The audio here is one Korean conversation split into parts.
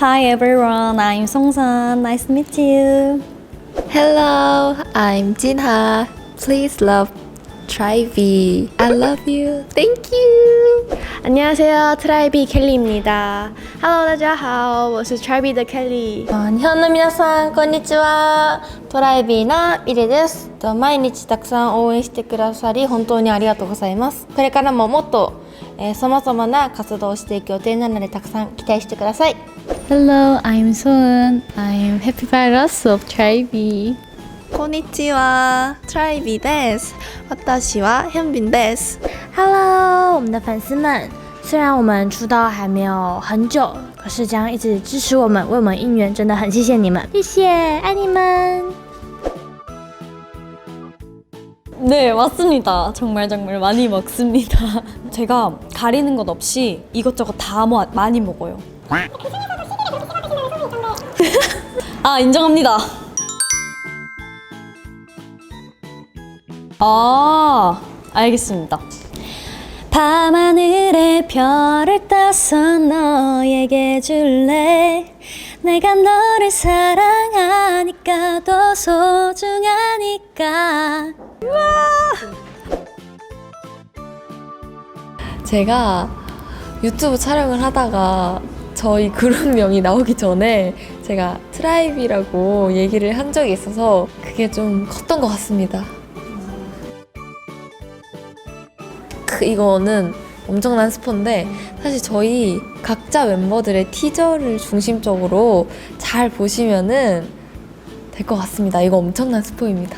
Hi everyone, I'm Songsan. Nice to meet you. Hello, I'm Jinha. Please love Trivy. I love you. Thank you. 안녕하세요, 트라이비 켈리입니다. Hello，大家好，我是 Trivy 的 Kelly。日本の皆さんこんにちはトライビーなイレですと毎日たくさん応援してくださり本当にありがとうございますこれからももっと さまざまな活動をしていく予定なのでたくさん期待してください Hello, I'm Soon. I'm Happy Virus of Tribe. こんにちは、Trivy です。私はヒョンビンです。Hello，我们的粉丝们，虽然我们出道还没有很久，可是将一直支持我们，为我们应援，真的很谢谢你们，谢谢，爱你们。 네, 맞습니다. 정말 정말 많이 먹습니다. 제가 가리는 것 없이 이것저것 다 모- 많이 먹어요. 아, 인정합니다. 아, 알겠습니다. 밤하늘에 별을 따서 너에게 줄래 내가 너를 사랑 하니까 더 소중하니까 제가 유튜브 촬영을 하다가 저희 그룹명이 나오기 전에 제가 트라이비라고 얘기를 한 적이 있어서 그게 좀 컸던 것 같습니다. 그 이거는 엄청난 스포인데 사실 저희 각자 멤버들의 티저를 중심적으로 잘 보시면은 될 것 같습니다. 이거 엄청난 스포입니다.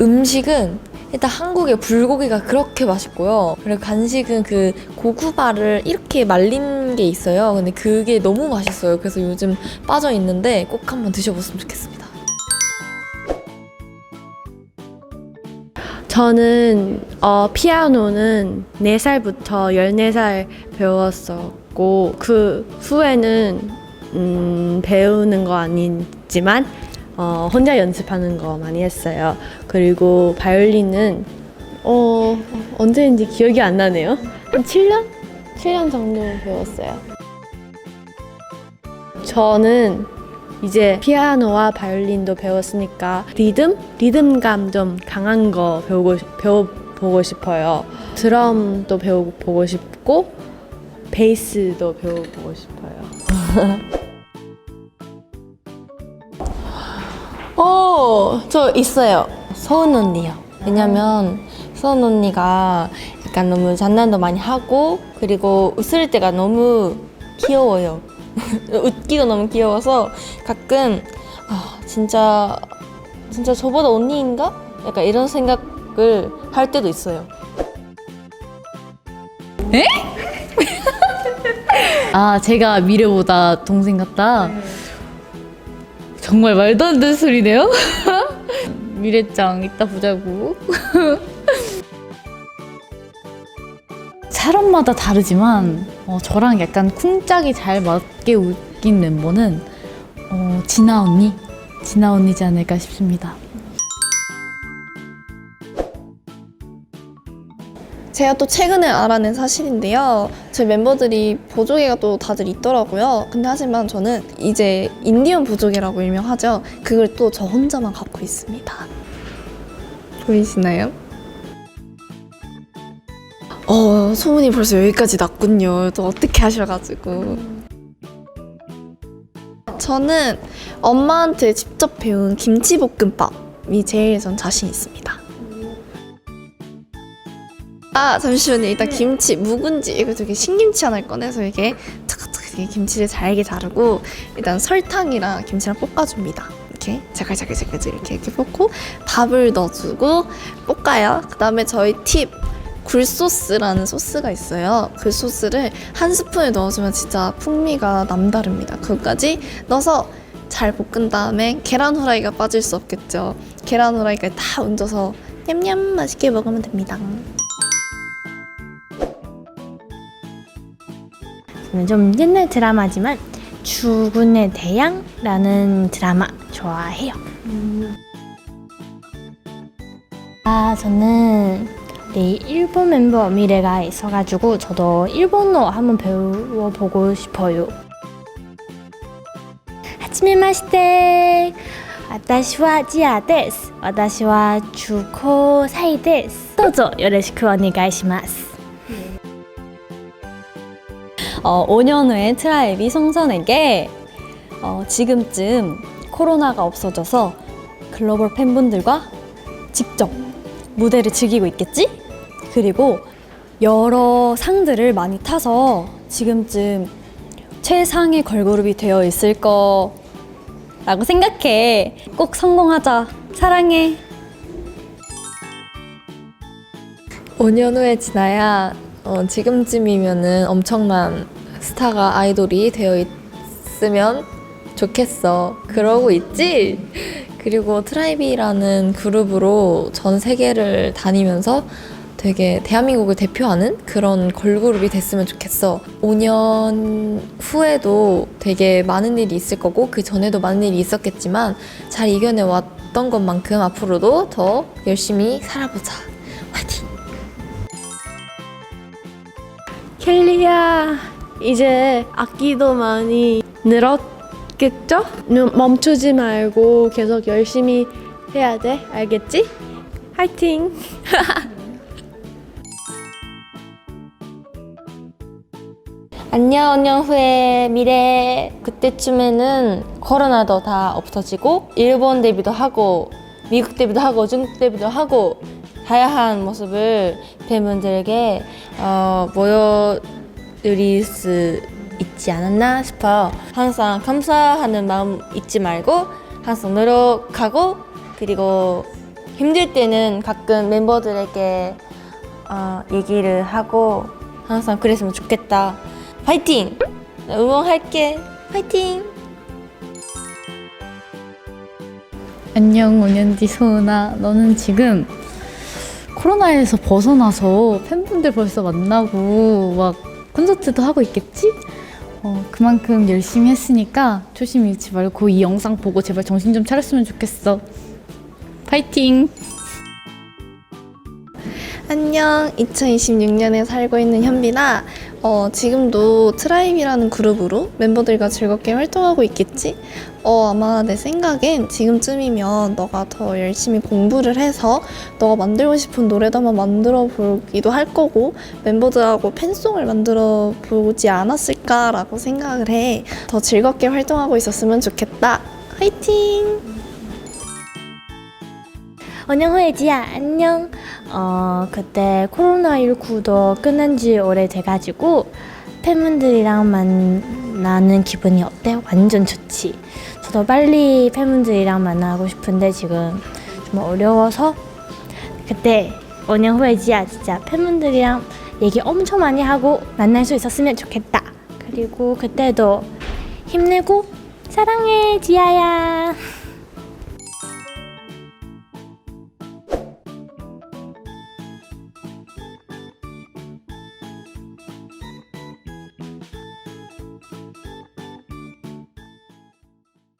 음식은 일단 한국의 불고기가 그렇게 맛있고요. 그리고 간식은 그 고구마를 이렇게 말린 게 있어요. 근데 그게 너무 맛있어요. 그래서 요즘 빠져 있는데 꼭 한번 드셔봤으면 좋겠습니다. 저는 어, 피아노는 4살부터 14살 배웠었고 그 후에는 음, 배우는 거 아니지만 어, 혼자 연습하는 거 많이 했어요. 그리고 바이올린은 어, 언제인지 기억이 안 나네요. 한 7년? 7년 정도 배웠어요. 저는 이제 피아노와 바이올린도 배웠으니까 리듬? 리듬감 좀 강한 거 배우고 싶- 배워보고 싶어요. 드럼도 배워보고 싶고 베이스도 배워보고 싶어요. 어, 저 있어요. 서은 언니요. 왜냐면 서은 언니가 약간 너무 장난도 많이 하고 그리고 웃을 때가 너무 귀여워요. 웃기도 너무 귀여워서 가끔 아 진짜 진짜 저보다 언니인가? 약간 이런 생각을 할 때도 있어요. 아 제가 미래보다 동생 같다? 정말 말도 안 되는 소리네요? 미래짱 이따 보자고 사람마다 다르지만 어, 저랑 약간 쿵짝이 잘 맞게 웃긴 멤버는 어, 진아 언니? 진아 언니지 않을까 싶습니다 제가 또 최근에 알아낸 사실인데요. 저희 멤버들이 보조개가 또 다들 있더라고요. 근데 하지만 저는 이제 인디언 보조개라고 유명하죠. 그걸 또 저 혼자만 갖고 있습니다. 보이시나요? 어, 소문이 벌써 여기까지 났군요. 또 어떻게 하셔가지고. 저는 엄마한테 직접 배운 김치볶음밥이 제일 전 자신 있습니다. 아 잠시만요. 일단 김치 묵은지. 이거 되게 신김치 하나를 꺼내서 이게 차카차카 이렇게 김치를 잘게 자르고 일단 설탕이랑 김치랑 볶아줍니다. 이렇게 자글자글자글 이렇게 이렇게 볶고 밥을 넣어주고 볶아요. 그 다음에 저희 팁 굴소스라는 소스가 있어요. 그 소스를 한 스푼을 넣어주면 진짜 풍미가 남다릅니다. 그것까지 넣어서 잘 볶은 다음에 계란 후라이가 빠질 수 없겠죠. 계란 후라이까지 다 얹어서 냠냠 맛있게 먹으면 됩니다 저는 좀 옛날 드라마지만 주군의 대양라는 드라마 좋아해요. 아 저는 네, 일본 멤버 미래가 있어가지고 저도 일본어 한번 배워보고 싶어요. はじめまして。私はジアです。私は中高生です。どうぞよろしくお願いします。 어, 5년 후에 트라이비 송선에게 어, 지금쯤 코로나가 없어져서 글로벌 팬분들과 직접 무대를 즐기고 있겠지? 그리고 여러 상들을 많이 타서 지금쯤 최상의 걸그룹이 되어 있을 거라고 생각해. 꼭 성공하자. 사랑해. 5년 후에 지나야 어, 지금쯤이면은 엄청난 스타가 아이돌이 되어 있으면 좋겠어. 그러고 있지? 그리고 트라이비라는 그룹으로 전 세계를 다니면서 되게 대한민국을 대표하는 그런 걸그룹이 됐으면 좋겠어. 5년 후에도 되게 많은 일이 있을 거고 그 전에도 많은 일이 있었겠지만 잘 이겨내 왔던 것만큼 앞으로도 더 열심히 살아보자. 화이팅! 켈리야 이제 악기도 많이 늘었겠죠? 눈- 멈추지 말고 계속 열심히 해야 돼 알겠지? 화이팅! 안녕, 안녕 후에 미래 그때쯤에는 코로나도 다 없어지고 일본 데뷔도 하고 미국 데뷔도 하고 중국 데뷔도 하고 다양한 모습을 팬분들에게 어, 보여드릴 수 있지 않았나 싶어요. 항상 감사하는 마음 잊지 말고 항상 노력하고 그리고 힘들 때는 가끔 멤버들에게 어, 얘기를 하고 항상 그랬으면 좋겠다. 파이팅! 나 응원할게. 파이팅! 안녕 5년 뒤 소은아 너는 지금 코로나에서 벗어나서 팬분들 벌써 만나고 막 콘서트도 하고 있겠지? 어, 그만큼 열심히 했으니까 초심 잃지 말고 이 영상 보고 제발 정신 좀 차렸으면 좋겠어 파이팅! 안녕. 2026년에 살고 있는 현빈아. 어, 지금도 트라이비라는 그룹으로 멤버들과 즐겁게 활동하고 있겠지? 어, 아마 내 생각엔 지금쯤이면 너가 더 열심히 공부를 해서 너가 만들고 싶은 노래도 한번 만들어 보기도 할 거고 멤버들하고 팬송을 만들어 보지 않았을까라고 생각을 해. 더 즐겁게 활동하고 있었으면 좋겠다. 화이팅! 5년 후에 지야 안녕. 어 그때 코로나19도 끝난 지 오래돼가지고 팬분들이랑 만나는 기분이 어때? 완전 좋지. 저도 빨리 팬분들이랑 만나고 싶은데 지금 좀 어려워서 그때 5년 후에 지야 진짜 팬분들이랑 얘기 엄청 많이 하고 만날 수 있었으면 좋겠다. 그리고 그때도 힘내고 사랑해 지야야.